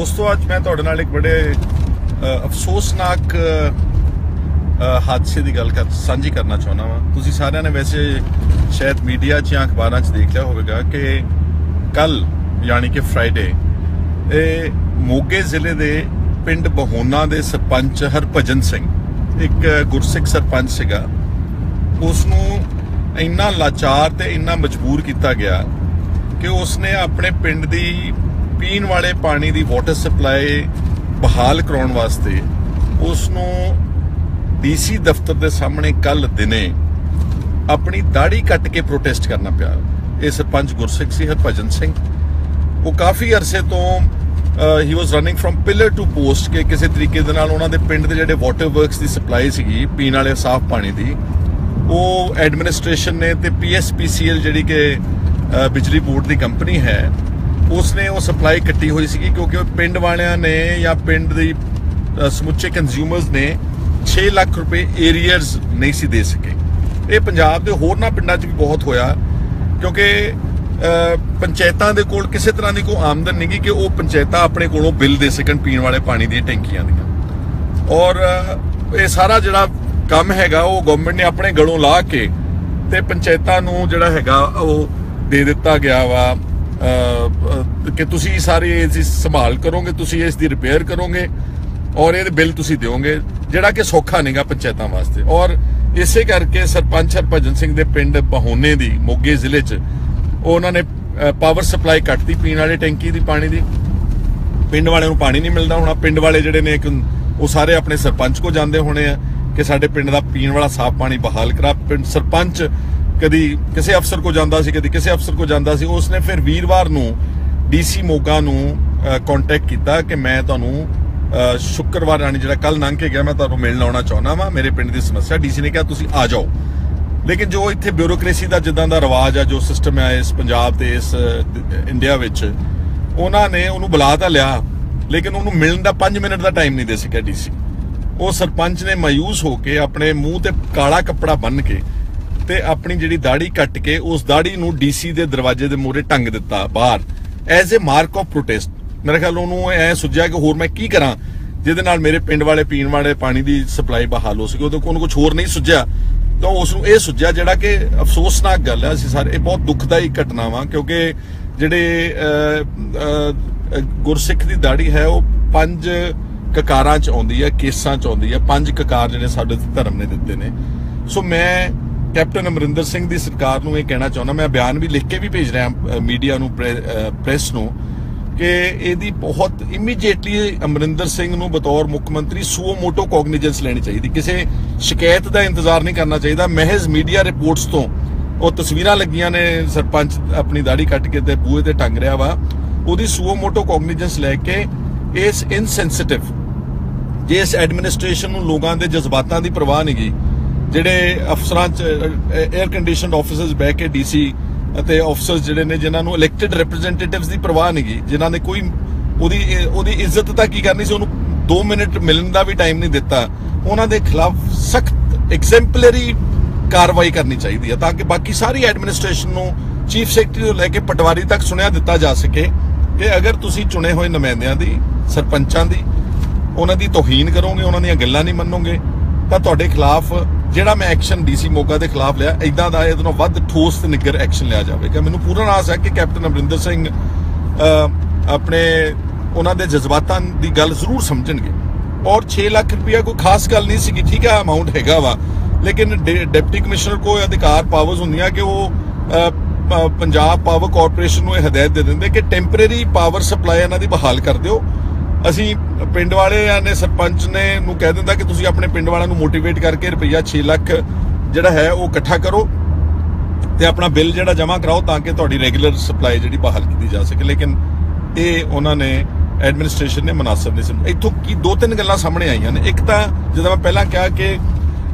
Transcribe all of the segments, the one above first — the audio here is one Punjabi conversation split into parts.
ਦੋਸਤੋ, ਅੱਜ ਮੈਂ ਤੁਹਾਡੇ ਨਾਲ ਇੱਕ ਬੜੇ ਅਫਸੋਸਨਾਕ ਹਾਦਸੇ ਦੀ ਗੱਲ ਕਰ, ਸਾਂਝੀ ਕਰਨਾ ਚਾਹੁੰਦਾ ਵਾਂ। ਤੁਸੀਂ ਸਾਰਿਆਂ ਨੇ ਵੈਸੇ ਸ਼ਾਇਦ ਮੀਡੀਆ 'ਚ ਜਾਂ ਅਖਬਾਰਾਂ 'ਚ ਦੇਖ ਲਿਆ ਹੋਵੇਗਾ ਕਿ ਕੱਲ, ਯਾਨੀ ਕਿ ਫਰਾਈਡੇ ਇਹ ਮੋਗੇ ਜ਼ਿਲ੍ਹੇ ਦੇ ਪਿੰਡ ਬਹੋਨਾ ਦੇ ਸਰਪੰਚ ਹਰਭਜਨ ਸਿੰਘ, ਇੱਕ ਗੁਰਸਿੱਖ ਸਰਪੰਚ ਸੀਗਾ ਉਸ ਨੂੰ ਇੰਨਾ ਲਾਚਾਰ ਤੇ ਇੰਨਾ ਮਜਬੂਰ ਕੀਤਾ ਗਿਆ ਕਿ ਉਸਨੇ ਆਪਣੇ ਪਿੰਡ ਦੀ ਪੀਣ ਵਾਲੇ ਪਾਣੀ ਦੀ ਵਾਟਰ ਸਪਲਾਈ ਬਹਾਲ ਕਰਾਉਣ ਵਾਸਤੇ ਉਸ ਨੂੰ ਡੀਸੀ ਦਫ਼ਤਰ ਦੇ ਸਾਹਮਣੇ ਕੱਲ ਦਿਨੇ ਆਪਣੀ ਦਾੜੀ ਕੱਟ ਕੇ ਪ੍ਰੋਟੈਸਟ ਕਰਨਾ ਪਿਆ। ਇਹ ਸਰਪੰਚ ਗੁਰਸਿੱਖ ਸੀ, ਹਰਭਜਨ ਸਿੰਘ। ਉਹ ਕਾਫੀ ਅਰਸੇ ਤੋਂ ਹੀ was running from pillar to post ਕਿ ਕਿਸੇ ਤਰੀਕੇ ਦੇ ਨਾਲ ਉਹਨਾਂ ਦੇ ਪਿੰਡ ਦੇ ਜਿਹੜੇ ਵਾਟਰ ਵਰਕਸ ਦੀ ਸਪਲਾਈ ਸੀਗੀ, ਪੀਣ ਵਾਲੇ ਸਾਫ਼ ਪਾਣੀ ਦੀ, ਉਹ ਐਡਮਿਨਿਸਟ੍ਰੇਸ਼ਨ ਨੇ ਤੇ ਪੀਐਸਪੀਸੀਐਲ ਜਿਹੜੀ ਕਿ ਬਿਜਲੀ ਬੋਰਡ ਦੀ ਕੰਪਨੀ ਹੈ ਉਸਨੇ ਉਹ ਸਪਲਾਈ ਕੱਟੀ ਹੋਈ ਸੀਗੀ ਕਿਉਂਕਿ ਉਹ ਪਿੰਡ ਵਾਲਿਆਂ ਨੇ ਜਾਂ ਪਿੰਡ ਦੀ ਸਮੁੱਚੇ ਕੰਜ਼ਿਊਮਰਸ ਨੇ 6 ਲੱਖ ਰੁਪਏ ਏਰੀਅਰਸ ਨਹੀਂ ਸੀ ਦੇ ਸਕੇ। ਇਹ ਪੰਜਾਬ ਦੇ ਹੋਰਨਾਂ ਪਿੰਡਾਂ 'ਚ ਵੀ ਬਹੁਤ ਹੋਇਆ ਕਿਉਂਕਿ ਪੰਚਾਇਤਾਂ ਦੇ ਕੋਲ ਕਿਸੇ ਤਰ੍ਹਾਂ ਦੀ ਕੋਈ ਆਮਦਨ ਨਹੀਂ ਗੀ ਕਿ ਉਹ ਪੰਚਾਇਤਾਂ ਆਪਣੇ ਕੋਲੋਂ ਬਿੱਲ ਦੇ ਸਕਣ ਪੀਣ ਵਾਲੇ ਪਾਣੀ ਦੀਆਂ ਟੈਂਕੀਆਂ ਦੀਆਂ। ਔਰ ਇਹ ਸਾਰਾ ਜਿਹੜਾ ਕੰਮ ਹੈਗਾ ਉਹ ਗਵਰਨਮੈਂਟ ਨੇ ਆਪਣੇ ਗਲੋਂ ਲਾ ਕੇ ਤੇ ਪੰਚਾਇਤਾਂ ਨੂੰ ਜਿਹੜਾ ਹੈਗਾ ਉਹ ਦੇ ਦਿੱਤਾ ਗਿਆ ਵਾ। ਕਿ ਤੁਸੀਂ ਸਾਰੇ ਇਸ ਦੀ ਸੰਭਾਲ ਕਰੋਗੇ, ਤੁਸੀਂ ਇਸ ਦੀ ਰਿਪੇਅਰ ਕਰੋਗੇ ਔਰ ਇਹਦੇ ਬਿੱਲ ਤੁਸੀਂ ਦਿਓਗੇ, ਜਿਹੜਾ ਕਿ ਸੌਖਾ ਨਹੀਂਗਾ ਪੰਚਾਇਤਾਂ ਵਾਸਤੇ। ਔਰ ਇਸੇ ਕਰਕੇ ਸਰਪੰਚ ਹਰਭਜਨ ਸਿੰਘ ਦੇ ਪਿੰਡ ਬਹੋਨੇ ਦੀ, ਮੋਗੇ ਜ਼ਿਲ੍ਹੇ 'ਚ, ਉਹਨਾਂ ਨੇ ਪਾਵਰ ਸਪਲਾਈ ਕੱਟਤੀ ਪੀਣ ਵਾਲੇ ਟੈਂਕੀ ਦੀ ਪਾਣੀ ਦੀ। ਪਿੰਡ ਵਾਲਿਆਂ ਨੂੰ ਪਾਣੀ ਨਹੀਂ ਮਿਲਦਾ ਹੋਣਾ। ਪਿੰਡ ਵਾਲੇ ਜਿਹੜੇ ਨੇ ਉਹ ਸਾਰੇ ਆਪਣੇ ਸਰਪੰਚ ਕੋ ਜਾਂਦੇ ਹੋਣੇ ਆ ਕਿ ਸਾਡੇ ਪਿੰਡ ਦਾ ਪੀਣ ਵਾਲਾ ਸਾਫ਼ ਪਾਣੀ ਬਹਾਲ ਕਰਾ। ਪਿੰਡ ਸਰਪੰਚ ਕਦੀ ਕਿਸੇ ਅਫਸਰ ਕੋ ਜਾਂਦਾ ਸੀ, ਕਦੀ ਕਿਸੇ ਅਫਸਰ ਕੋ ਜਾਂਦਾ ਸੀ, ਉਸਨੇ ਫਿਰ ਵੀਰਵਾਰ ਨੂੰ ਡੀਸੀ ਮੋਗਾ ਨੂੰ ਕੰਟੈਕਟ ਕੀਤਾ ਕਿ ਮੈਂ ਤੁਹਾਨੂੰ ਸ਼ੁੱਕਰਵਾਰ ਰਾਣੀ ਜਿਹੜਾ ਕੱਲ ਲੰਘ ਕੇ ਗਿਆ, ਮੈਂ ਤੁਹਾਨੂੰ ਮਿਲਣ ਆਉਣਾ ਚਾਹੁੰਦਾ ਵਾਂ, ਮੇਰੇ ਪਿੰਡ ਦੀ ਸਮੱਸਿਆ। ਡੀਸੀ ਨੇ ਕਿਹਾ, ਤੁਸੀਂ ਆ ਜਾਓ। ਲੇਕਿਨ ਜੋ ਇੱਥੇ ਬਿਊਰੋਕ੍ਰੇਸੀ ਦਾ ਜਿੱਦਾਂ ਦਾ ਰਿਵਾਜ ਆ, ਜੋ ਸਿਸਟਮ ਹੈ ਇਸ ਪੰਜਾਬ ਤੇ, ਇਸ ਇੰਡੀਆ ਵਿੱਚ, ਉਹਨਾਂ ਨੇ ਉਹਨੂੰ ਬੁਲਾ ਤਾਂ ਲਿਆ, ਲੇਕਿਨ ਉਹਨੂੰ ਮਿਲਣ ਦਾ 5 ਮਿੰਟ ਦਾ ਟਾਈਮ ਨਹੀਂ ਦੇ ਸਕਿਆ ਡੀਸੀ ਉਹ ਸਰਪੰਚ ਨੇ ਮਾਯੂਸ ਹੋ ਕੇ ਆਪਣੇ ਮੂੰਹ ਤੇ ਕਾਲਾ ਕੱਪੜਾ ਬੰਨ ਕੇ ਤੇ ਆਪਣੀ ਜਿਹੜੀ ਦਾੜੀ ਕੱਟ ਕੇ ਉਸ ਦਾੜੀ ਨੂੰ ਡੀਸੀ ਦੇ ਦਰਵਾਜ਼ੇ ਦੇ ਮੂਹਰੇ ਟੰਗ ਦਿੱਤਾ ਬਾਹਰ। As a mark of protest ਮੇਰੇ ਖਿਆਲ ਉਹਨੂੰ ਐ ਸੁਝਿਆ ਕਿ ਹੋਰ ਮੈਂ ਕੀ ਕਰਾਂ? ਜਿਹਦੇ ਨਾਲ ਮੇਰੇ ਪਿੰਡ ਵਾਲੇ ਪੀਣ ਵਾਲੇ ਪਾਣੀ ਦੀ ਸਪਲਾਈ ਬਹਾਲ ਹੋ ਸਕੇ। ਉਹਦੇ ਕੋਲ ਕੁਝ ਹੋਰ ਨਹੀਂ ਸੁਝਿਆ। ਤਾਂ ਉਸ ਨੂੰ ਇਹ ਸੁਝਿਆ ਜਿਹੜਾ ਕਿ ਅਫਸੋਸਨਾਕ ਗੱਲ ਹੈ, ਅਸੀਂ ਸਾਰੇ ਇਹ ਬਹੁਤ ਦੁਖਦਾਈ ਘਟਨਾ ਵਾ, ਕਿਉਂਕਿ ਜਿਹੜੇ ਗੁਰਸਿੱਖ ਦੀ ਦਾੜੀ ਹੈ, ਉਹ ਪੰਜ ਕਕਾਰਾਂ ਚ ਆਉਂਦੀ ਹੈ, ਕੇਸਾਂ ਚ ਆਉਂਦੀ ਹੈ। ਪੰਜ ਕਕਾਰ ਜਿਹੜੇ ਸਾਡੇ ਧਰਮ ਨੇ ਦਿੱਤੇ ਨੇ। ਸੋ ਮੈਂ ਕੈਪਟਨ ਅਮਰਿੰਦਰ ਸਿੰਘ ਦੀ ਸਰਕਾਰ ਨੂੰ ਇਹ ਕਹਿਣਾ ਚਾਹੁੰਦਾ, ਮੈਂ ਬਿਆਨ ਵੀ ਲਿਖ ਕੇ ਵੀ ਭੇਜ ਰਿਹਾ ਮੀਡੀਆ ਨੂੰ ਪ੍ਰੈਸ ਨੂੰ, ਕਿ ਇਹਦੀ ਬਹੁਤ ਇਮੀਡੀਏਟਲੀ ਅਮਰਿੰਦਰ ਸਿੰਘ ਨੂੰ ਬਤੌਰ ਮੁੱਖ ਮੰਤਰੀ ਸੂਓ ਮੋਟੋ ਕੋਗਨੀਜੈਂਸ ਲੈਣੀ ਚਾਹੀਦੀ। ਕਿਸੇ ਸ਼ਿਕਾਇਤ ਦਾ ਇੰਤਜ਼ਾਰ ਨਹੀਂ ਕਰਨਾ ਚਾਹੀਦਾ। ਮਹਿਜ਼ ਮੀਡੀਆ ਰਿਪੋਰਟਸ ਤੋਂ ਉਹ ਤਸਵੀਰਾਂ ਲੱਗੀਆਂ ਨੇ, ਸਰਪੰਚ ਆਪਣੀ ਦਾੜੀ ਕੱਟ ਕੇ ਤੇ ਬੂਹੇ ਤੇ ਟੰਗ ਰਿਹਾ ਵਾ। ਉਹਦੀ ਸੂਓ ਮੋਟੋ ਕੋਗਨੀਜੈਂਸ ਲੈ ਕੇ ਇਸ ਇਨਸੈਂਸਿਟਿਵ ਜੇ ਇਸ ਐਡਮਿਨਿਸਟ੍ਰੇਸ਼ਨ ਨੂੰ ਲੋਕਾਂ ਦੇ ਜਜ਼ਬਾਤਾਂ ਦੀ ਪਰਵਾਹ ਨਹੀਂ ਗਈ ਜਿਹੜੇ ਅਫਸਰਾਂ ਚ 에ਅਰ ਕੰਡੀਸ਼ਨਡ ਆਫਿਸਰਸ ਬਹਿ ਕੇ ਡੀਸੀ ਅਤੇ ਆਫਿਸਰਸ ਜਿਹੜੇ ਨੇ, ਜਿਨ੍ਹਾਂ ਨੂੰ ਇਲੈਕਟਿਡ ਰਿਪਰੈਜ਼ੈਂਟੇਟਿਵਸ ਦੀ ਪਰਵਾਹ ਨਹੀਂ ਗਈ ਜਿਨ੍ਹਾਂ ਨੇ ਕੋਈ ਉਹਦੀ ਉਹਦੀ ਇੱਜ਼ਤ ਤਾਂ ਕੀ ਕਰਨੀ ਸੀ, ਉਹਨੂੰ 2 ਮਿੰਟ ਮਿਲਣ ਦਾ ਵੀ ਟਾਈਮ ਨਹੀਂ ਦਿੱਤਾ, ਉਹਨਾਂ ਦੇ ਖਿਲਾਫ ਸਖਤ ਐਗਜ਼ੈਂਪਲਰੀ ਕਾਰਵਾਈ ਕਰਨੀ ਚਾਹੀਦੀ ਹੈ ਤਾਂ ਕਿ ਬਾਕੀ ਸਾਰੀ ਐਡਮਿਨਿਸਟ੍ਰੇਸ਼ਨ ਨੂੰ ਚੀਫ ਸੈਕਟਰੀ ਤੋਂ ਲੈ ਕੇ ਪਟਵਾਰੀ ਤੱਕ ਸੁਣਿਆ ਦਿੱਤਾ ਜਾ ਸਕੇ ਕਿ ਅਗਰ ਤੁਸੀਂ ਚੁਣੇ ਹੋਏ ਨੁਮਾਇੰਦਿਆਂ ਦੀ, ਸਰਪੰਚਾਂ ਦੀ, ਉਹਨਾਂ ਦੀ ਤੋਹੀਨ ਕਰੋਗੇ, ਉਹਨਾਂ ਦੀਆਂ ਗੱਲਾਂ ਨਹੀਂ ਮੰਨੋਗੇ, ਤਾਂ ਤੁਹਾਡੇ ਖਿਲਾਫ ਜਿਹੜਾ ਮੈਂ ਐਕਸ਼ਨ ਡੀਸੀ ਮੋਗਾ ਦੇ ਖਿਲਾਫ ਲਿਆ ਇਦਾਂ ਦਾ ਇਹਦੇ ਨਾਲੋਂ ਵੱਧ ਠੋਸ ਤੇ ਨਿੱਗਰ ਐਕਸ਼ਨ ਲਿਆ ਜਾਵੇਗਾ। ਮੈਨੂੰ ਪੂਰਨ ਆਸ ਹੈ ਕਿ ਕੈਪਟਨ ਅਮਰਿੰਦਰ ਸਿੰਘ ਆਪਣੇ ਉਹਨਾਂ ਦੇ ਜਜ਼ਬਾਤਾਂ ਦੀ ਗੱਲ ਜ਼ਰੂਰ ਸਮਝਣਗੇ। ਔਰ 6 ਲੱਖ ਰੁਪਇਆ ਕੋਈ ਖਾਸ ਗੱਲ ਨਹੀਂ ਸੀਗੀ, ਠੀਕ ਹੈ ਅਮਾਉਂਟ ਹੈਗਾ ਵਾ, ਲੇਕਿਨ ਡੇ- ਡਿਪਟੀ ਕਮਿਸ਼ਨਰ ਕੋਲ ਅਧਿਕਾਰ ਪਾਵਰਸ ਹੁੰਦੀਆਂ ਕਿ ਉਹ ਪੰਜਾਬ ਪਾਵਰ ਕਾਰਪੋਰੇਸ਼ਨ ਨੂੰ ਇਹ ਹਦਾਇਤ ਦੇ ਦਿੰਦੇ ਕਿ ਟੈਂਪਰੇਰੀ ਪਾਵਰ ਸਪਲਾਈ ਇਹਨਾਂ ਦੀ ਬਹਾਲ ਕਰ ਦਿਓ। ਅਸੀਂ ਪਿੰਡ ਵਾਲਿਆਂ ਨੇ, ਸਰਪੰਚ ਨੇ ਨੂੰ ਕਹਿ ਦਿੰਦਾ ਕਿ ਤੁਸੀਂ ਆਪਣੇ ਪਿੰਡ ਵਾਲਿਆਂ ਨੂੰ ਮੋਟੀਵੇਟ ਕਰਕੇ ਰੁਪਈਆ 6 ਲੱਖ ਜਿਹੜਾ ਹੈ ਉਹ ਇਕੱਠਾ ਕਰੋ ਤੇ ਆਪਣਾ ਬਿੱਲ ਜਿਹੜਾ ਜਮ੍ਹਾਂ ਕਰਾਓ ਤਾਂ ਕਿ ਤੁਹਾਡੀ ਰੈਗੂਲਰ ਸਪਲਾਈ ਜਿਹੜੀ ਬਹਾਲ ਕੀਤੀ ਜਾ ਸਕੇ। ਲੇਕਿਨ ਇਹ ਉਹਨਾਂ ਨੇ ਐਡਮਿਨਿਸਟ੍ਰੇਸ਼ਨ ਨੇ ਮناسب ਨਹੀਂ ਸਮਝਿਆ। ਇੱਥੋਂ ਕੀ ਦੋ ਤਿੰਨ ਗੱਲਾਂ ਸਾਹਮਣੇ ਆਈਆਂ ਨੇ। ਇੱਕ ਤਾਂ ਜਦੋਂ ਮੈਂ ਪਹਿਲਾਂ ਕਿਹਾ ਕਿ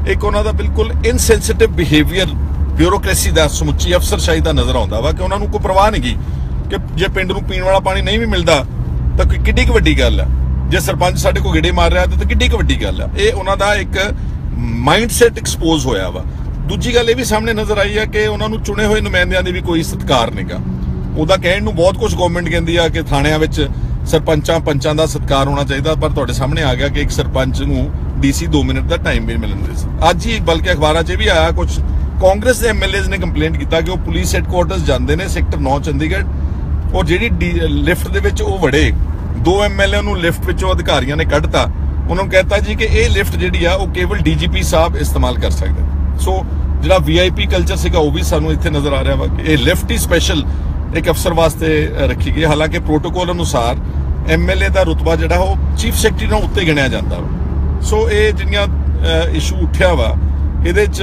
ਇੱਕ ਉਹਨਾਂ ਦਾ ਬਿਲਕੁਲ ਇਨਸੈਂਸਿਟਿਵ ਬਿਹੇਵੀਅਰ ਬਿਊਰੋਕ੍ਰੇਸੀ ਦਾ, ਸਮੁੱਚੀ ਅਫਸਰਸ਼ਾਹੀ ਦਾ ਨਜ਼ਰ ਆਉਂਦਾ ਵਾ ਕਿ ਉਹਨਾਂ ਨੂੰ ਕੋਈ ਪਰਵਾਹ ਨਹੀਂ ਕਿ ਜੇ ਪਿੰਡ ਨੂੰ ਪੀਣ ਵਾਲਾ ਪਾਣੀ ਨਹੀਂ ਵੀ ਮਿਲਦਾ ਤਾਂ ਕਿੱਡੀ ਕੁ ਵੱਡੀ ਗੱਲ ਆ। ਜੇ ਸਰਪੰਚ ਸਾਡੇ ਕੋਲ ਗੇੜੇ ਮਾਰ ਰਿਹਾ ਤਾਂ ਕਿੱਡੀ ਕੁ ਵੱਡੀ ਗੱਲ ਆ। ਇਹ ਉਹਨਾਂ ਦਾ ਇੱਕ ਮਾਈਂਡਸੈਟ ਐਕਸਪੋਜ਼ ਹੋਇਆ ਵਾ। ਦੂਜੀ ਗੱਲ ਇਹ ਵੀ ਸਾਹਮਣੇ ਨਜ਼ਰ ਆਈ ਹੈ ਕਿ ਉਹਨਾਂ ਨੂੰ ਚੁਣੇ ਹੋਏ ਨੁਮਾਇੰਦਿਆਂ ਦੀ ਵੀ ਕੋਈ ਸਤਿਕਾਰ ਨਹੀਂਗਾ ਉਹਦਾ ਕਹਿਣ ਨੂੰ ਬਹੁਤ ਕੁਝ ਗਵਰਨਮੈਂਟ ਕਹਿੰਦੀ ਆ ਕਿ ਥਾਣਿਆਂ ਵਿੱਚ ਸਰਪੰਚਾਂ ਪੰਚਾਂ ਦਾ ਸਤਿਕਾਰ ਹੋਣਾ ਚਾਹੀਦਾ, ਪਰ ਤੁਹਾਡੇ ਸਾਹਮਣੇ ਆ ਗਿਆ ਕਿ ਇੱਕ ਸਰਪੰਚ ਨੂੰ ਡੀਸੀ 2 ਮਿੰਟ ਦਾ ਟਾਈਮ ਵੀ ਮਿਲਣ ਦੇ ਸੀ ਅੱਜ ਹੀ ਬਲਕਿ ਅਖਬਾਰਾਂ 'ਚ ਵੀ ਆਇਆ ਕੁਝ ਕਾਂਗਰਸ ਦੇ ਐਮਐਲਏਜ਼ ਨੇ ਕੰਪਲੇਂਟ ਕੀਤਾ ਕਿ ਉਹ ਪੁਲਿਸ ਹੈੱਡਕੁਆਰਟਰਸ ਜਾਂਦੇ ਨੇ ਸੈਕਟਰ 9 ਚੰਡੀਗੜ੍ਹ। ਔਰ ਜਿਹੜੀ ਲਿਫਟ ਦੇ ਵਿੱਚ ਉਹ ਵੜੇ। ਦੋ ਐਮਐਲਏ ਨੂੰ ਲਿਫਟ ਵਿੱਚੋਂ ਅਧਿਕਾਰੀਆਂ ਨੇ ਕੱਢਤਾ। ਉਹਨਾਂ ਨੂੰ ਕਹਿਤਾ ਜੀ ਕਿ ਇਹ ਲਿਫਟ ਜਿਹੜੀ ਆ, ਉਹ ਕੇਵਲ ਡੀਜੀਪੀ ਸਾਹਿਬ ਇਸਤੇਮਾਲ ਕਰ ਸਕਦੇ ਸੋ ਜਿਹੜਾ ਵੀਆਈਪੀ ਕਲਚਰ ਸੀਗਾ, ਉਹ ਵੀ ਸਾਨੂੰ ਇੱਥੇ ਨਜ਼ਰ ਆ ਰਿਹਾ ਵਾ ਇਹ ਲਿਫਟ ਹੀ ਸਪੈਸ਼ਲ ਇੱਕ ਅਫਸਰ ਵਾਸਤੇ ਰੱਖੀ ਗਈ ਹਾਲਾਂਕਿ ਪ੍ਰੋਟੋਕੋਲ ਅਨੁਸਾਰ ਐਮਐਲਏ ਦਾ ਰੁਤਬਾ ਜਿਹੜਾ, ਉਹ ਚੀਫ ਸੈਕਟਰੀ ਨਾਲ ਉੱਤੇ ਗਿਣਿਆ ਜਾਂਦਾ ਵਾ। ਸੋ ਇਹ ਜਿਹੜੀਆਂ ਇਸ਼ੂ ਉੱਠਿਆ ਵਾ, ਇਹਦੇ ਚ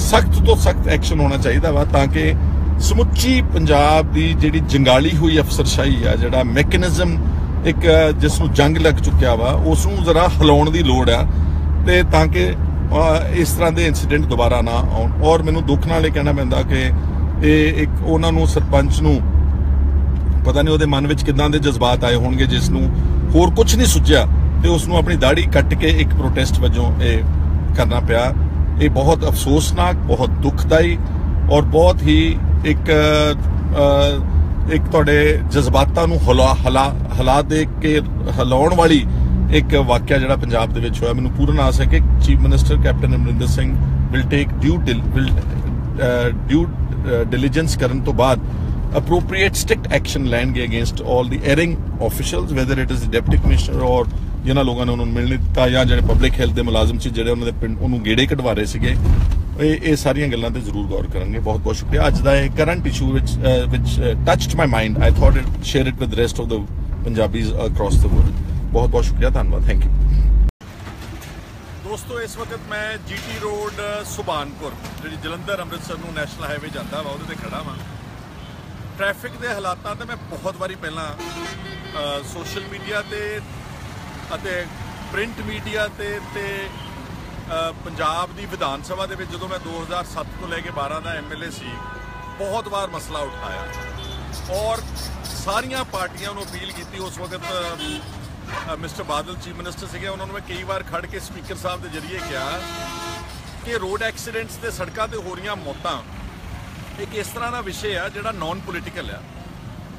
ਸਖਤ ਤੋਂ ਸਖਤ ਐਕਸ਼ਨ ਹੋਣਾ ਚਾਹੀਦਾ ਵਾ ਤਾਂ ਕਿ ਸਮੁੱਚੀ ਪੰਜਾਬ ਦੀ ਜਿਹੜੀ ਜੰਗਾਲੀ ਹੋਈ ਅਫਸਰਸ਼ਾਹੀ ਆ, ਜਿਹੜਾ ਮੈਕੈਨਿਜ਼ਮ ਇੱਕ, ਜਿਸ ਨੂੰ ਜੰਗ ਲੱਗ ਚੁੱਕਿਆ ਵਾ, ਉਸ ਨੂੰ ਜ਼ਰਾ ਹਿਲਾਉਣ ਦੀ ਲੋੜ ਆ ਤੇ ਤਾਂ ਕਿ ਇਸ ਤਰ੍ਹਾਂ ਦੇ ਇਨਸੀਡੈਂਟ ਦੁਬਾਰਾ ਨਾ ਆਉਣ। ਔਰ ਮੈਨੂੰ ਦੁੱਖ ਨਾਲ ਇਹ ਕਹਿਣਾ ਪੈਂਦਾ ਕਿ ਇਹ ਇੱਕ ਉਹਨਾਂ ਨੂੰ ਸਰਪੰਚ ਨੂੰ, ਪਤਾ ਨਹੀਂ ਉਹਦੇ ਮਨ ਵਿੱਚ ਕਿਦਾਂ ਦੇ ਜਜ਼ਬਾਤ ਆਏ ਹੋਣਗੇ, ਜਿਸ ਨੂੰ ਹੋਰ ਕੁਝ ਨਹੀਂ ਸੁਝਿਆ ਤੇ ਉਸ ਨੂੰ ਆਪਣੀ ਦਾੜੀ ਕੱਟ ਕੇ ਇੱਕ ਪ੍ਰੋਟੈਸਟ ਵਜੋਂ ਇਹ ਕਰਨਾ ਪਿਆ। ਇਹ ਬਹੁਤ ਅਫਸੋਸਨਾਕ, ਬਹੁਤ ਦੁਖਦਾਈ ਔਰ ਬਹੁਤ ਹੀ ਇੱਕ ਇੱਕ ਤੁਹਾਡੇ ਜਜ਼ਬਾਤਾਂ ਨੂੰ ਹਲਾ ਹਲਾ ਹਲਾ ਦੇ ਕੇ ਹਿਲਾਉਣ ਵਾਲੀ ਇੱਕ ਵਾਕਿਆ ਜਿਹੜਾ ਪੰਜਾਬ ਦੇ ਵਿੱਚ ਹੋਇਆ। ਮੈਨੂੰ ਪੂਰਨ ਆਸ ਹੈ ਕਿ chief minister captain Amarinder Singh will take due will due diligence ਕਰਨ ਤੋਂ ਬਾਅਦ appropriate strict action ਲੈਣਗੇ against all the erring officials, whether it is the deputy commissioner or ਜਿਨ੍ਹਾਂ ਲੋਕਾਂ ਨੇ ਉਹਨਾਂ ਨੂੰ ਮਿਲਣ ਦਿੱਤਾ ਜਾਂ ਜਿਹੜੇ ਪਬਲਿਕ ਹੈਲਥ ਦੇ ਮੁਲਾਜ਼ਮ ਸੀ, ਜਿਹੜੇ ਉਹਨਾਂ ਦੇ ਪਿੰਡ ਉਹਨੂੰ ਗੇੜੇ ਕਢਵਾ ਰਹੇ ਸੀਗੇ। ਇਹ ਇਹ ਸਾਰੀਆਂ ਗੱਲਾਂ ਤੇ ਜ਼ਰੂਰ ਗੌਰ ਕਰਨਗੇ। ਬਹੁਤ ਬਹੁਤ ਸ਼ੁਕਰੀਆ। ਅੱਜ ਦਾ ਇਹ ਕਰੰਟ ਇਸ਼ੂ ਵਿੱਚ uh, which uh, touched my mind. I thought it share it with the rest of the punjabis ਬਹੁਤ ਬਹੁਤ ਸ਼ੁਕਰੀਆ। ਧੰਨਵਾਦ। ਥੈਂਕ ਯੂ ਦੋਸਤੋ ਇਸ ਵਕਤ ਮੈਂ ਜੀਟੀ ਰੋਡ ਸੁਬਾਨਪੁਰ ਜਿਹੜੀ ਜਲੰਧਰ ਅੰਮ੍ਰਿਤਸਰ ਨੂੰ ਨੈਸ਼ਨਲ ਹਾਈਵੇ ਜਾਂਦਾ ਵਾ ਉਹਦੇ ਤੇ ਖੜਾ ਵਾਂ। ਟ੍ਰੈਫਿਕ ਦੇ ਹਾਲਾਤਾਂ ਤੇ ਮੈਂ ਬਹੁਤ ਵਾਰੀ ਪਹਿਲਾਂ ਸੋਸ਼ਲ ਮੀਡੀਆ ਤੇ ਅਤੇ ਪ੍ਰਿੰਟ ਮੀਡੀਆ ਤੇ ਤੇ ਪੰਜਾਬ ਦੀ ਵਿਧਾਨ ਸਭਾ ਦੇ ਵਿੱਚ ਜਦੋਂ ਮੈਂ 2007 ਤੋਂ ਲੈ ਕੇ 12 ਦਾ ਐਮਐਲਏ ਸੀ, ਬਹੁਤ ਵਾਰ ਮਸਲਾ ਉਠਾਇਆ। ਔਰ ਸਾਰੀਆਂ ਪਾਰਟੀਆਂ ਨੂੰ ਅਪੀਲ ਕੀਤੀ। ਉਸ ਵਕਤ ਮਿਸਟਰ ਬਾਦਲ ਚੀਫ ਮਿਨਿਸਟਰ ਸੀਗੇ। ਉਹਨਾਂ ਨੂੰ ਮੈਂ ਕਈ ਵਾਰ ਖੜ ਕੇ ਸਪੀਕਰ ਸਾਹਿਬ ਦੇ ਜਰੀਏ ਕਿਹਾ ਕਿ ਰੋਡ ਐਕਸੀਡੈਂਟਸ ਤੇ ਸੜਕਾਂ ਤੇ ਹੋ ਰਹੀਆਂ ਮੌਤਾਂ ਇੱਕ ਇਸ ਤਰ੍ਹਾਂ ਦਾ ਵਿਸ਼ੇ ਆ ਜਿਹੜਾ ਨਾਨ ਪੋਲੀਟੀਕਲ ਆ,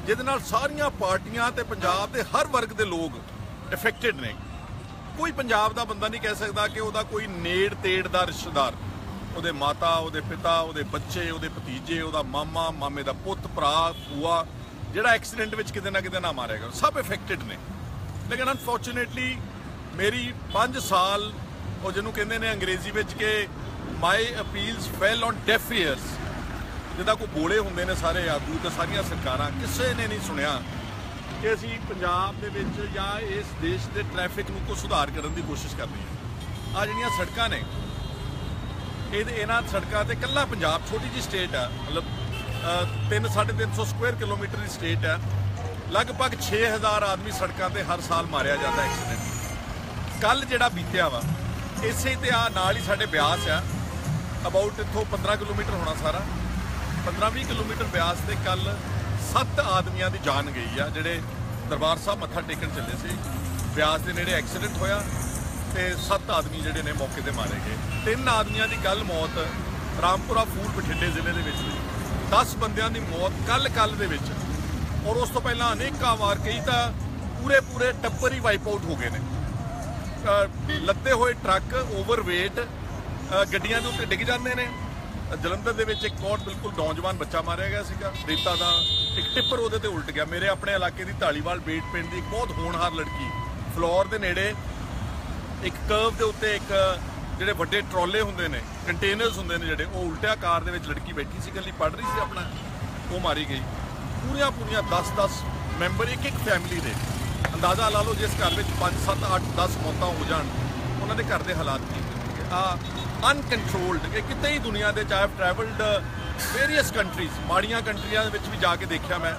ਜਿਹਦੇ ਨਾਲ ਸਾਰੀਆਂ ਪਾਰਟੀਆਂ ਤੇ ਪੰਜਾਬ ਦੇ ਹਰ ਵਰਗ ਦੇ ਲੋਕ ਇਫੈਕਟਡ ਨੇ। ਕੋਈ ਪੰਜਾਬ ਦਾ ਬੰਦਾ ਨਹੀਂ ਕਹਿ ਸਕਦਾ ਕਿ ਉਹਦਾ ਕੋਈ ਨੇੜ ਤੇੜ ਦਾ ਰਿਸ਼ਤੇਦਾਰ। ਉਹਦੇ ਮਾਤਾ, ਉਹਦੇ ਪਿਤਾ, ਉਹਦੇ ਬੱਚੇ, ਉਹਦੇ ਭਤੀਜੇ, ਉਹਦਾ ਮਾਮਾ, ਮਾਮੇ ਦਾ ਪੁੱਤ, ਭਰਾ, ਭੂਆ, ਜਿਹੜਾ ਐਕਸੀਡੈਂਟ ਵਿੱਚ ਕਿਤੇ ਨਾ ਕਿਤੇ ਨਾ ਮਾਰਿਆ ਗਿਆ। ਸਭ ਇਫੈਕਟਡ ਨੇ। ਲੇਕਿਨ ਅਨਫੋਰਚੂਨੇਟਲੀ ਮੇਰੀ 5 ਸਾਲ, ਉਹ ਜਿਹਨੂੰ ਕਹਿੰਦੇ ਨੇ ਅੰਗਰੇਜ਼ੀ ਵਿੱਚ ਕਿ my appeals fell on deaf ears ਜਿੱਦਾਂ ਕੋਈ ਬੋਲੇ ਹੁੰਦੇ ਨੇ ਸਾਰੇ ਆਗੂ ਤੇ ਸਾਰੀਆਂ ਸਰਕਾਰਾਂ, ਕਿਸੇ ਨੇ ਨਹੀਂ ਸੁਣਿਆ ਕਿ ਅਸੀਂ ਪੰਜਾਬ ਦੇ ਵਿੱਚ ਜਾਂ ਇਸ ਦੇਸ਼ ਦੇ ਟ੍ਰੈਫਿਕ ਨੂੰ ਕੋ ਸੁਧਾਰ ਕਰਨ ਦੀ ਕੋਸ਼ਿਸ਼ ਕਰਨੀ ਰਹੇ ਆ ਜਿਹੜੀਆਂ ਸੜਕਾਂ ਨੇ ਇਹ ਇਹਨਾਂ ਸੜਕਾਂ ਤੇ ਕੱਲਾ ਪੰਜਾਬ, ਛੋਟੀ ਜੀ ਸਟੇਟ ਆ, ਮਤਲਬ 3 350 ਸਕੁਅਰ ਕਿਲੋਮੀਟਰ ਦੀ ਸਟੇਟ ਹੈ ਲਗਭਗ 6000 ਆਦਮੀ ਸੜਕਾਂ ਤੇ ਹਰ ਸਾਲ ਮਾਰਿਆ ਜਾਂਦਾ ਐਕਸੀਡੈਂਟ ਕੱਲ ਜਿਹੜਾ ਬੀਤਿਆ ਵਾ, ਇਸੇ ਤੇ ਆ ਨਾਲ ਹੀ ਸਾਡੇ ਬਿਆਸ ਆ। ਅਬਾਊਟ ਇੱਥੋਂ 15 ਕਿਲੋਮੀਟਰ ਹੋਣਾ ਸਾਰਾ। 15-20 ਕਿਲੋਮੀਟਰ ਬਿਆਸ ਤੇ ਕੱਲ ਸੱਤ ਆਦਮੀਆਂ ਦੀ ਜਾਨ ਗਈ ਆ ਜਿਹੜੇ ਦਰਬਾਰ ਸਾਹਿਬ ਮੱਥਾ ਟੇਕਣ ਚੱਲੇ ਸੀ। ਬਿਆਸ ਦੇ ਨੇੜੇ ਐਕਸੀਡੈਂਟ ਹੋਇਆ ਤੇ ਸੱਤ ਆਦਮੀ ਜਿਹੜੇ ਨੇ ਮੌਕੇ ਤੇ ਮਾਰੇ ਗਏ। ਤਿੰਨ ਆਦਮੀਆਂ ਦੀ ਕੱਲ ਮੌਤ ਰਾਮਪੁਰਾ ਫੂਲ ਬਠਿੰਡੇ ਜ਼ਿਲ੍ਹੇ ਦੇ ਵਿੱਚ ਹੋਈ। 10 ਬੰਦਿਆਂ ਦੀ ਮੌਤ ਕੱਲ ਕੱਲ ਦੇ ਵਿੱਚ। ਔਰ ਉਸ ਤੋਂ ਪਹਿਲਾਂ ਅਨੇਕਾਂ ਵਾਰ ਕਈ ਤਾਂ ਪੂਰੇ ਪੂਰੇ ਟੱਬਰ ਹੀ ਵਾਈਪ ਆਊਟ ਹੋ ਗਏ ਨੇ। ਅ, ਲੱਦੇ ਹੋਏ ਟਰੱਕ ਓਵਰਵੇਟ ਗੱਡੀਆਂ ਦੇ ਉੱਤੇ ਡਿੱਗ ਜਾਂਦੇ ਨੇ। ਜਲੰਧਰ ਦੇ ਵਿੱਚ ਇੱਕ ਬਹੁਤ ਬਿਲਕੁਲ ਨੌਜਵਾਨ ਬੱਚਾ ਮਾਰਿਆ ਗਿਆ ਸੀਗਾ। ਰੇਤਾ ਦਾ ਇੱਕ ਟਿੱਪਰ ਉਹਦੇ ਤੇ ਉਲਟ ਗਿਆ। ਮੇਰੇ ਆਪਣੇ ਇਲਾਕੇ ਦੀ ਢਾਲੀਵਾਲ ਬੇਟ ਪਿੰਡ ਦੀ ਇੱਕ ਬਹੁਤ ਹੋਣਹਾਰ ਲੜਕੀ, ਫਲੋਰ ਦੇ ਨੇੜੇ ਇੱਕ ਕਰਵ ਦੇ ਉੱਤੇ ਇੱਕ ਜਿਹੜੇ ਵੱਡੇ ਟਰਾਲੇ ਹੁੰਦੇ ਨੇ, ਕੰਟੇਨਰਸ ਹੁੰਦੇ ਨੇ ਜਿਹੜੇ, ਉਹ ਉਲਟਿਆ ਕਾਰ ਦੇ ਵਿੱਚ ਲੜਕੀ ਬੈਠੀ ਸੀ, ਇਕੱਲੀ ਪੜ ਰਹੀ ਸੀ ਆਪਣਾ, ਉਹ ਮਾਰੀ ਗਈ। ਪੂਰੀਆਂ ਪੂਰੀਆਂ 10-10 ਮੈਂਬਰ ਇੱਕ ਇੱਕ ਫੈਮਿਲੀ ਦੇ। ਅੰਦਾਜ਼ਾ ਲਾ ਲਓ ਜਿਸ ਘਰ ਵਿੱਚ 5 7 8 10 ਮੌਤਾਂ ਹੋ ਜਾਣ, ਉਹਨਾਂ ਦੇ ਘਰ ਦੇ ਹਾਲਾਤ ਕੀ ਹੋਣਗੇ ਆ ਅਨਕੰਟਰੋਲਡ ਇਹ ਕਿਤੇ ਹੀ ਦੁਨੀਆ ਦੇ ਚਾਹੇ ਟਰੈਵਲਡ ਵੇਰੀਅਸ ਕੰਟਰੀਜ਼ ਮਾੜੀਆਂ ਕੰਟਰੀਆਂ ਦੇ ਵਿੱਚ ਵੀ ਜਾ ਕੇ ਦੇਖਿਆ ਮੈਂ।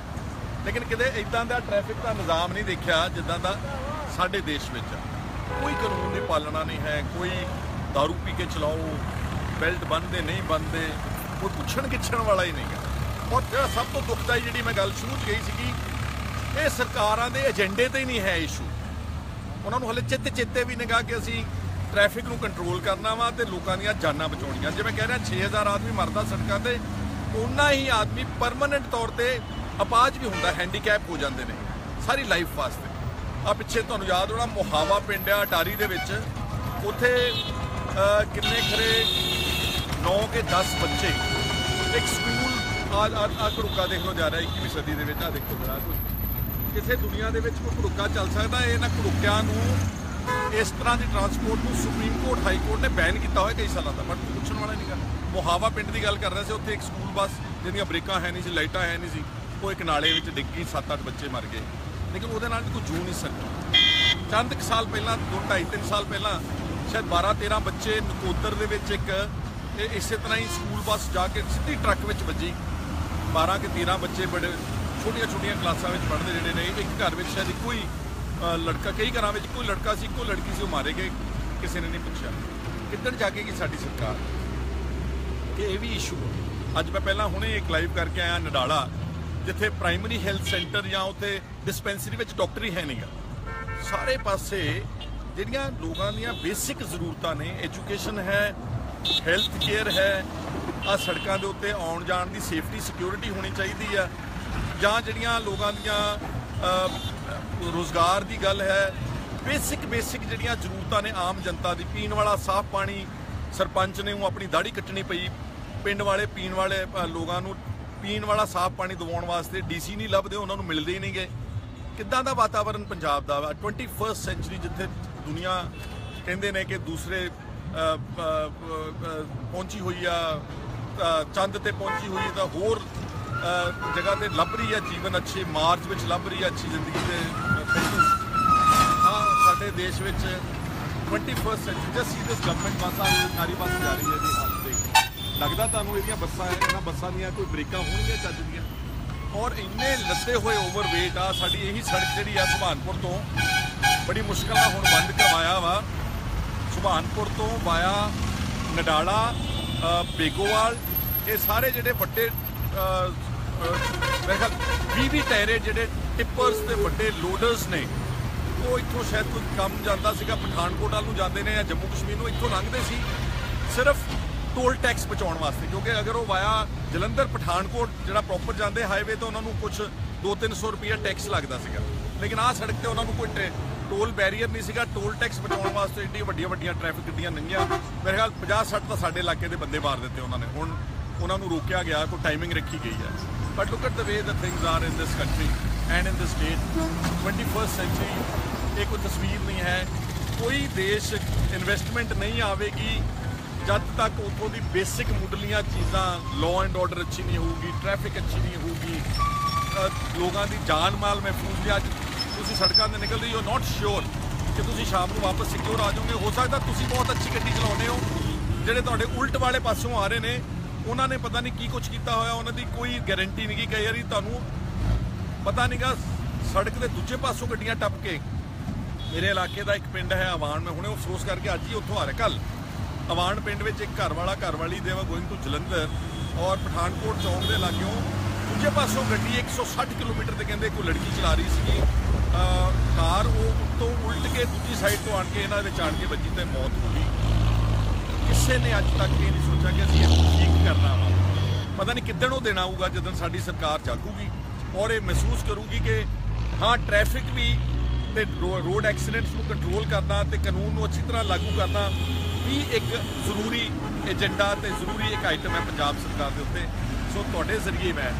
ਲੇਕਿਨ ਕਿਤੇ ਇਦਾਂ ਦਾ ਟ੍ਰੈਫਿਕ ਦਾ ਨਿਜ਼ਾਮ ਨਹੀਂ ਦੇਖਿਆ ਜਿੱਦਾਂ ਦਾ ਸਾਡੇ ਦੇਸ਼ ਵਿੱਚ ਕੋਈ ਕਾਨੂੰਨ ਦੀ ਪਾਲਣਾ ਨਹੀਂ ਹੈ, ਕੋਈ दारू ਪੀ ਕੇ ਚਲਾਓ ਬੈਲਟ ਬੰਨਦੇ ਨਹੀਂ ਬੰਨਦੇ ਕੋਈ ਪੁੱਛਣ ਗਿੱਛਣ ਵਾਲਾ ਹੀ ਨਹੀਂ ਹੈ। ਔਰ ਜਿਹੜਾ ਸਭ ਤੋਂ ਦੁਖਦਾਈ ਜਿਹੜੀ ਮੈਂ ਗੱਲ ਸ਼ੁਰੂ 'ਚ ਕਹੀ ਸੀਗੀ ਇਹ ਸਰਕਾਰਾਂ ਦੇ ਏਜੰਡੇ ਤੇ ਹੀ ਨਹੀਂ ਹੈ ਇਸ਼ੂ ਉਹਨਾਂ ਨੂੰ ਹਲੇ ਚਿੱਤ ਚਿੱਤੇ ਵੀ ਨਿਗਾਹ ਕਿ ਅਸੀਂ ਟ੍ਰੈਫਿਕ ਨੂੰ ਕੰਟਰੋਲ ਕਰਨਾ ਵਾ ਤੇ ਲੋਕਾਂ ਦੀਆਂ ਜਾਨਾਂ ਬਚਾਉਣੀਆਂ। ਜਿਵੇਂ ਕਹਿ ਰਿਹਾ 6000 ਆਦਮੀ ਮਰਦਾ ਸੜਕਾਂ ਤੇ ਉਨਾ ਹੀ ਆਦਮੀ ਪਰਮਨੈਂਟ ਤੌਰ ਤੇ ਅਪਾਜ ਵੀ ਹੁੰਦਾ ਹੈਂਡੀਕੈਪ ਹੋ ਜਾਂਦੇ ਨੇ, ਸਾਰੀ ਲਾਈਫ ਵਾਸਤੇ। ਆ ਪਿੱਛੇ ਤੁਹਾਨੂੰ ਯਾਦ ਹੋਣਾ, ਮੁਹਾਵਾ ਪਿੰਡ ਆ, ਅਟਾਰੀ ਦੇ ਵਿੱਚ। ਉੱਥੇ ਕਿੰਨੇ ਖਰੇ? 9 ਕੇ 10 ਬੱਚੇ। ਇੱਕ ਸਕੂਲ ਆ ਆ ਆ ਘੜੂਕਾ ਦੇਖ ਲਓ ਜਾ ਰਿਹਾ 21ਵੀਂ ਸਦੀ ਦੇ ਵਿੱਚ, ਆ ਦੇਖੋ ਜਰਾ ਕਿਸੇ ਦੁਨੀਆ ਦੇ ਵਿੱਚ ਕੋਈ ਘੜੂਕਾ ਚੱਲ ਸਕਦਾ, ਇਹ ਨਾ ਘੜੂਕਿਆਂ ਨੂੰ ਇਸ ਤਰ੍ਹਾਂ ਦੀ ਟਰਾਂਸਪੋਰਟ ਨੂੰ ਸੁਪਰੀਮ ਕੋਰਟ ਹਾਈ ਕੋਰਟ ਨੇ ਬੈਨ ਕੀਤਾ ਹੋਇਆ ਕਈ ਸਾਲਾਂ ਦਾ ਬਟ ਪੁੱਛਣ ਵਾਲਾ ਨਹੀਂਗਾ ਮੋਹਾਵਾ ਪਿੰਡ ਦੀ ਗੱਲ ਕਰ ਰਿਹਾ ਸੀ, ਉੱਥੇ ਇੱਕ ਸਕੂਲ ਬੱਸ ਜਿਹਦੀਆਂ ਬ੍ਰੇਕਾਂ ਹੈ ਨਹੀਂ ਸੀ, ਲਾਈਟਾਂ ਹੈ ਨਹੀਂ ਸੀ, ਉਹ ਇੱਕ ਨਾਲੇ ਵਿੱਚ ਡਿੱਗੀ 7-8 ਬੱਚੇ ਮਰ ਗਏ। ਲੇਕਿਨ ਉਹਦੇ ਨਾਲ ਕੋਈ ਜੂ ਨਹੀਂ ਸਕਦਾ। ਚੰਦ ਕੁ ਸਾਲ ਪਹਿਲਾਂ 2 3 ਸਾਲ ਪਹਿਲਾਂ, ਸ਼ਾਇਦ 12-13 ਬੱਚੇ ਨਕੋਦਰ ਦੇ ਵਿੱਚ ਇੱਕ ਇਹ ਇਸੇ ਤਰ੍ਹਾਂ ਹੀ ਸਕੂਲ ਬੱਸ ਜਾ ਕੇ ਸਿੱਧੀ ਟਰੱਕ ਵਿੱਚ ਵੱਜੀ। 12 ਕਿ 13 ਬੱਚੇ ਬੜੇ ਛੋਟੀਆਂ ਛੋਟੀਆਂ ਕਲਾਸਾਂ ਵਿੱਚ ਪੜ੍ਹਦੇ ਜਿਹੜੇ ਨੇ, ਇੱਕ ਘਰ ਵਿੱਚ ਸ਼ਾਇਦ ਇੱਕੋ ਹੀ ਲੜਕਾ ਕਈ ਘਰਾਂ ਵਿੱਚ ਹੀ ਲੜਕਾ ਸੀ ਇੱਕੋ ਲੜਕੀ ਸੀ ਉਹ ਮਾਰੇ ਗਏ। ਕਿਸੇ ਨੇ ਨਹੀਂ ਪੁੱਛਿਆ। ਕਿੱਧਰ ਜਾ ਕੇ ਕੀ ਸਾਡੀ ਸਰਕਾਰ? ਕਿ ਇਹ ਵੀ ਇਸ਼ੂ ਹੈ ਅੱਜ ਮੈਂ ਪਹਿਲਾਂ ਹੁਣੇ ਇੱਕ ਲਾਈਵ ਕਰਕੇ ਆਇਆ ਨਡਾਲਾ ਜਿੱਥੇ ਪ੍ਰਾਇਮਰੀ ਹੈਲਥ ਸੈਂਟਰ ਜਾਂ ਉੱਥੇ ਡਿਸਪੈਂਸਰੀ ਵਿੱਚ ਡਾਕਟਰ ਹੀ ਹੈ ਨਹੀਂਗਾ ਸਾਰੇ ਪਾਸੇ ਜਿਹੜੀਆਂ ਲੋਕਾਂ ਦੀਆਂ ਬੇਸਿਕ ਜ਼ਰੂਰਤਾਂ ਨੇ ਐਜੂਕੇਸ਼ਨ ਹੈ ਹੈਲਥ ਕੇਅਰ ਹੈ ਆ ਸੜਕਾਂ ਦੇ ਉੱਤੇ ਆਉਣ ਜਾਣ ਦੀ ਸੇਫਟੀ ਸਿਕਿਉਰਿਟੀ ਹੋਣੀ ਚਾਹੀਦੀ ਆ। ਜਾਂ ਜਿਹੜੀਆਂ ਲੋਕਾਂ ਦੀਆਂ ਰੋਜ਼ਗਾਰ ਦੀ ਗੱਲ ਹੈ। ਬੇਸਿਕ ਬੇਸਿਕ ਜਿਹੜੀਆਂ ਜ਼ਰੂਰਤਾਂ ਨੇ ਆਮ ਜਨਤਾ ਦੀ, ਪੀਣ ਵਾਲਾ ਸਾਫ਼ ਪਾਣੀ, ਸਰਪੰਚ ਨੇ ਉਹ ਆਪਣੀ ਦਾੜੀ ਕੱਟਣੀ ਪਈ। ਪਿੰਡ ਵਾਲੇ, ਪੀਣ ਵਾਲੇ ਲੋਕਾਂ ਨੂੰ ਪੀਣ ਵਾਲਾ ਸਾਫ਼ ਪਾਣੀ ਦਿਵਾਉਣ ਵਾਸਤੇ ਡੀਸੀ ਨਹੀਂ ਲੱਭਦੇ, ਉਹਨਾਂ ਨੂੰ ਮਿਲਦੇ ਹੀ ਨਹੀਂਗੇ ਕਿੱਦਾਂ ਦਾ ਵਾਤਾਵਰਣ ਪੰਜਾਬ ਦਾ ਵਾ? 21st ਸੈਂਚੁਰੀ ਜਿੱਥੇ ਦੁਨੀਆ ਕਹਿੰਦੇ ਨੇ ਕਿ ਦੂਸਰੇ ਪਹੁੰਚੀ ਹੋਈ ਆ ਚੰਦ ਤੇ ਪਹੁੰਚੀ ਹੋਈ ਤਾਂ ਹੋਰ ਜਗ੍ਹਾ ਤੇ ਲੱਭ ਰਹੀ ਹੈ ਜੀਵਨ ਅੱਛੇ, ਮਾਰਚ ਵਿੱਚ ਲੱਭ ਰਹੀ ਹੈ ਅੱਛੀ ਜ਼ਿੰਦਗੀ ਦੇ ਹਾਂ, ਸਾਡੇ ਦੇਸ਼ ਵਿੱਚ 21st ਸੈਂਚੁਰੀ ਜਸ ਸੀ ਦਿਸ ਗਵਰਨਮੈਂਟ ਬੱਸਾਂ ਸਰਕਾਰੀ ਬੱਸ ਜਾ ਰਹੀ ਹੈ ਜੀ ਹਾਲ ਤੇ ਲੱਗਦਾ ਤੁਹਾਨੂੰ ਇਹਦੀਆਂ ਬੱਸਾਂ, ਇਹਨਾਂ ਬੱਸਾਂ ਦੀਆਂ ਕੋਈ ਬ੍ਰੇਕਾਂ ਹੋਣਗੀਆਂ, ਚੱਜ ਦੀਆਂ? ਔਰ ਇੰਨੇ ਲੱਦੇ ਹੋਏ ਓਵਰਵੇਟ ਆ, ਸਾਡੀ ਇਹੀ ਸੜਕ ਜਿਹੜੀ ਆ ਸੁਭਾਨਪੁਰ ਤੋਂ, ਬੜੀ ਮੁਸ਼ਕਲ ਨਾਲ ਹੁਣ ਬੰਦ ਕਰਵਾਇਆ ਵਾ। ਸੁਭਾਨਪੁਰ ਤੋਂ ਵਾਇਆ ਨਡਾਲਾ ਬੇਗੋਵਾਲ, ਇਹ ਸਾਰੇ ਜਿਹੜੇ ਵੱਡੇ ਮੈਂ ਕਿਹਾ ਮੇਰੇ ਖਿਆਲ 20 20 ਟਾਇਰੇ ਜਿਹੜੇ ਟਿੱਪਰਸ ਤੇ ਵੱਡੇ ਲੋਡਰਸ ਨੇ, ਉਹ ਇੱਥੋਂ ਸ਼ਾਇਦ ਕੋਈ ਕੰਮ ਜਾਂਦਾ ਸੀਗਾ, ਪਠਾਨਕੋਟ ਵੱਲ ਨੂੰ ਜਾਂਦੇ ਨੇ ਜਾਂ ਜੰਮੂ ਕਸ਼ਮੀਰ ਨੂੰ ਇੱਥੋਂ ਲੰਘਦੇ ਸੀ, ਸਿਰਫ ਟੋਲ ਟੈਕਸ ਬਚਾਉਣ ਵਾਸਤੇ, ਕਿਉਂਕਿ ਅਗਰ ਉਹ ਵਾਇਆ ਜਲੰਧਰ, ਪਠਾਨਕੋਟ ਜਿਹੜਾ ਪ੍ਰੋਪਰ ਜਾਂਦੇ ਹਾਈਵੇ ਤੇ ਉਹਨਾਂ ਨੂੰ ਕੁਝ 2-300 ਰੁਪਏ ਟੈਕਸ ਲੱਗਦਾ ਸੀਗਾ। ਲੇਕਿਨ ਆਹ ਸੜਕ ਤੇ ਉਹਨਾਂ ਨੂੰ ਕੋਈ ਟੈ- ਟੋਲ ਬੈਰੀਅਰ ਨਹੀਂ ਸੀਗਾ, ਟੋਲ ਟੈਕਸ ਬਚਾਉਣ ਵਾਸਤੇ ਏਡੀ ਵੱਡੀਆਂ ਵੱਡੀਆਂ ਟ੍ਰੈਫਿਕ ਗੱਡੀਆਂ ਲੰਘੀਆਂ ਮੇਰੇ ਖਿਆਲ 50-60 ਤਾਂ ਸਾਡੇ ਇਲਾਕੇ ਦੇ ਬੰਦੇ ਮਾਰ ਦਿੱਤੇ ਉਹਨਾਂ ਨੇ। ਹੁਣ ਉਹਨਾਂ ਨੂੰ ਰੋਕਿਆ ਗਿਆ, ਕੋਈ ਟਾਈਮਿੰਗ ਰੱਖੀ ਗਈ ਹੈ। But look at the way the things are in this country and in this state 21st century ਇਹ ਕੋਈ ਤਸਵੀਰ ਨਹੀਂ ਹੈ। ਕੋਈ ਦੇਸ਼ ਇਨਵੈਸਟਮੈਂਟ ਨਹੀਂ ਆਵੇਗੀ, ਜਦ ਤੱਕ ਉਥੋਂ ਦੀ ਬੇਸਿਕ ਮੁੱਢਲੀਆਂ ਚੀਜ਼ਾਂ ਲਾਅ ਐਂਡ ਆਰਡਰ ਅੱਛੀ ਨਹੀਂ ਹੋਊਗੀ ਟ੍ਰੈਫਿਕ ਅੱਛੀ ਨਹੀਂ ਹੋਊਗੀ ਲੋਕਾਂ ਦੀ ਜਾਨ ਮਾਲ ਮਹਿਫੂਜ਼ ਨਹੀਂ, ਅੱਜ ਤੁਸੀਂ ਸੜਕਾਂ ਤੇ ਨਿਕਲਦੇ ਹੋ ਨਾਟ ਸ਼ੋਰ ਕਿ ਤੁਸੀਂ ਸ਼ਾਮ ਨੂੰ ਵਾਪਸ ਸਿਕਿਉਰ ਆ ਜਾਓਗੇ। ਹੋ ਸਕਦਾ ਤੁਸੀਂ ਬਹੁਤ ਅੱਛੀ ਗੱਡੀ ਚਲਾਉਂਦੇ ਹੋ, ਜਿਹੜੇ ਤੁਹਾਡੇ ਉਲਟ ਵਾਲੇ ਪਾਸੋਂ ਆ ਰਹੇ ਨੇ ਉਹਨਾਂ ਨੇ ਪਤਾ ਨਹੀਂ ਕੀ ਕੁਝ ਕੀਤਾ ਹੋਇਆ, ਉਹਨਾਂ ਦੀ ਕੋਈ ਗਾਰੰਟੀ ਨਹੀਂ ਕਿ ਕਈ ਵਾਰੀ ਤੁਹਾਨੂੰ ਪਤਾ ਨਹੀਂਗਾ, ਸੜਕ ਦੇ ਦੂਜੇ ਪਾਸੋਂ ਗੱਡੀਆਂ ਟੱਪ ਕੇ ਮੇਰੇ ਇਲਾਕੇ ਦਾ ਇੱਕ ਪਿੰਡ ਹੈ ਆਵਾਨ ਮੈਂ ਹੁਣੇ ਅਫਸੋਸ ਕਰਕੇ ਅੱਜ ਹੀ ਉੱਥੋਂ ਆ ਰਿਹਾ। ਕੱਲ ਆਵਾਨ ਪਿੰਡ ਵਿੱਚ ਇੱਕ ਘਰ ਵਾਲਾ ਘਰ ਵਾਲੀ ਦੇ ਵਾ ਗੋਇੰਗ ਟੂ ਜਲੰਧਰ ਔਰ ਪਠਾਨਕੋਟ ਚੌਂਕ ਦੇ ਲਾਗਿਓਂ ਦੂਜੇ ਪਾਸੋਂ ਗੱਡੀ 160 ਕਿਲੋਮੀਟਰ ਤੇ ਕਹਿੰਦੇ ਕੋਈ ਲੜਕੀ ਚਲਾ ਰਹੀ ਸੀਗੀ। ਕਾਰ ਉਹ ਉੱਤੋਂ ਉਲਟ ਕੇ ਦੂਜੀ ਸਾਈਡ ਤੋਂ ਆਣ ਕੇ ਇਹਨਾਂ ਦੇ ਵਿੱਚ ਆਣ ਕੇ ਵੱਜੀ ਤੇ ਮੌਤ ਹੋ ਗਈ। ਕਿਸੇ ਨੇ ਅੱਜ ਤੱਕ ਇਹ ਨਹੀਂ ਸੋਚਿਆ ਕਿ ਅਸੀਂ ਇਹਨੂੰ ਠੀਕ ਕਰਨਾ ਵਾ। ਪਤਾ ਨਹੀਂ ਕਿੱਦਣ ਉਹ ਦਿਨ ਆਊਗਾ ਜਦੋਂ ਸਾਡੀ ਸਰਕਾਰ ਜਾਗੂਗੀ ਔਰ ਇਹ ਮਹਿਸੂਸ ਕਰੂਗੀ ਕਿ ਹਾਂ ਟ੍ਰੈਫਿਕ ਵੀ ਤੇ ਰੋ- ਰੋਡ ਐਕਸੀਡੈਂਟਸ ਨੂੰ ਕੰਟਰੋਲ ਕਰਨਾ ਤੇ ਕਾਨੂੰਨ ਨੂੰ ਅੱਛੀ ਤਰ੍ਹਾਂ ਲਾਗੂ ਕਰਨਾ ਵੀ ਇੱਕ ਜ਼ਰੂਰੀ ਏਜੰਡਾ ਤੇ ਜ਼ਰੂਰੀ ਇੱਕ ਆਈਟਮ ਹੈ ਪੰਜਾਬ ਸਰਕਾਰ ਦੇ ਉੱਤੇ। ਸੋ ਤੁਹਾਡੇ ਜ਼ਰੀਏ ਮੈਂ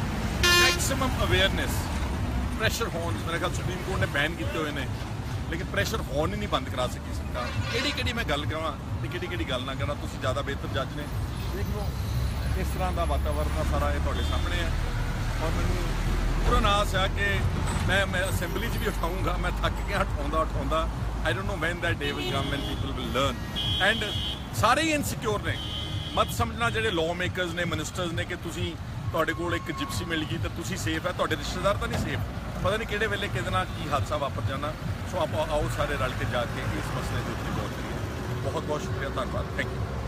ਮੈਕਸਿਮਮ ਅਵੇਅਰਨੈਸ ਪ੍ਰੈਸ਼ਰ ਹੋਣ ਮੇਰੇ ਖਿਆਲ ਸੁਪਰੀਮ ਕੋਰਟ ਨੇ ਬੈਨ ਕੀਤੇ ਹੋਏ ਨੇ। ਲੇਕਿਨ ਪ੍ਰੈਸ਼ਰ ਹੌਰਨ ਹੀ ਨਹੀਂ ਬੰਦ ਕਰਾ ਸਕੀ ਸਰਕਾਰ। ਕਿਹੜੀ ਕਿਹੜੀ ਮੈਂ ਗੱਲ ਕਰਾਂ ਤੇ ਕਿਹੜੀ ਕਿਹੜੀ ਗੱਲ ਨਾ ਕਰਾਂ, ਤੁਸੀਂ ਜ਼ਿਆਦਾ ਬਿਹਤਰ ਜੱਜ ਨੇ। ਦੇਖ ਲਓ, ਇਸ ਤਰ੍ਹਾਂ ਦਾ ਵਾਤਾਵਰਨ ਆ ਸਾਰਾ ਇਹ ਤੁਹਾਡੇ ਸਾਹਮਣੇ ਹੈ। ਔਰ ਮੈਨੂੰ ਪੂਰਨ ਆਸ ਆ ਕਿ ਮੈਂ ਮੈਂ ਅਸੈਂਬਲੀ 'ਚ ਵੀ ਉਠਾਊਂਗਾ ਮੈਂ ਥੱਕ ਗਿਆ, ਉਠਾਉਂਦਾ ਉਠਾਉਂਦਾ। I don't know when that day will come when people will learn and ਸਾਰੇ ਹੀ ਇਨਸਿਕਿਉਰ ਨੇ। ਮਤ ਸਮਝਣਾ ਜਿਹੜੇ ਲਾਅ ਮੇਕਰਸ ਨੇ ਮਿਨਿਸਟਰਸ ਨੇ ਕਿ ਤੁਸੀਂ ਤੁਹਾਡੇ ਕੋਲ ਇੱਕ ਜਿਪਸੀ ਮਿਲ ਗਈ ਤਾਂ ਤੁਸੀਂ ਸੇਫ ਹੈ, ਤੁਹਾਡੇ ਰਿਸ਼ਤੇਦਾਰ ਤਾਂ ਨਹੀਂ ਸੇਫ ਪਤਾ ਨਹੀਂ ਕਿਹੜੇ ਵੇਲੇ ਕਿਹਦੇ ਨਾਲ ਕੀ ਹਾਦਸਾ ਵਾਪਰ ਜਾਣਾ। ਸੋ ਆਪਾਂ ਆਓ ਸਾਰੇ ਰਲ ਕੇ ਜਾ ਕੇ ਇਸ ਮਸਲੇ ਦੇ ਉੱਤੇ ਗੌਰ ਕਰੀਏ। ਬਹੁਤ ਬਹੁਤ ਸ਼ੁਕਰੀਆ, ਧੰਨਵਾਦ। Thank you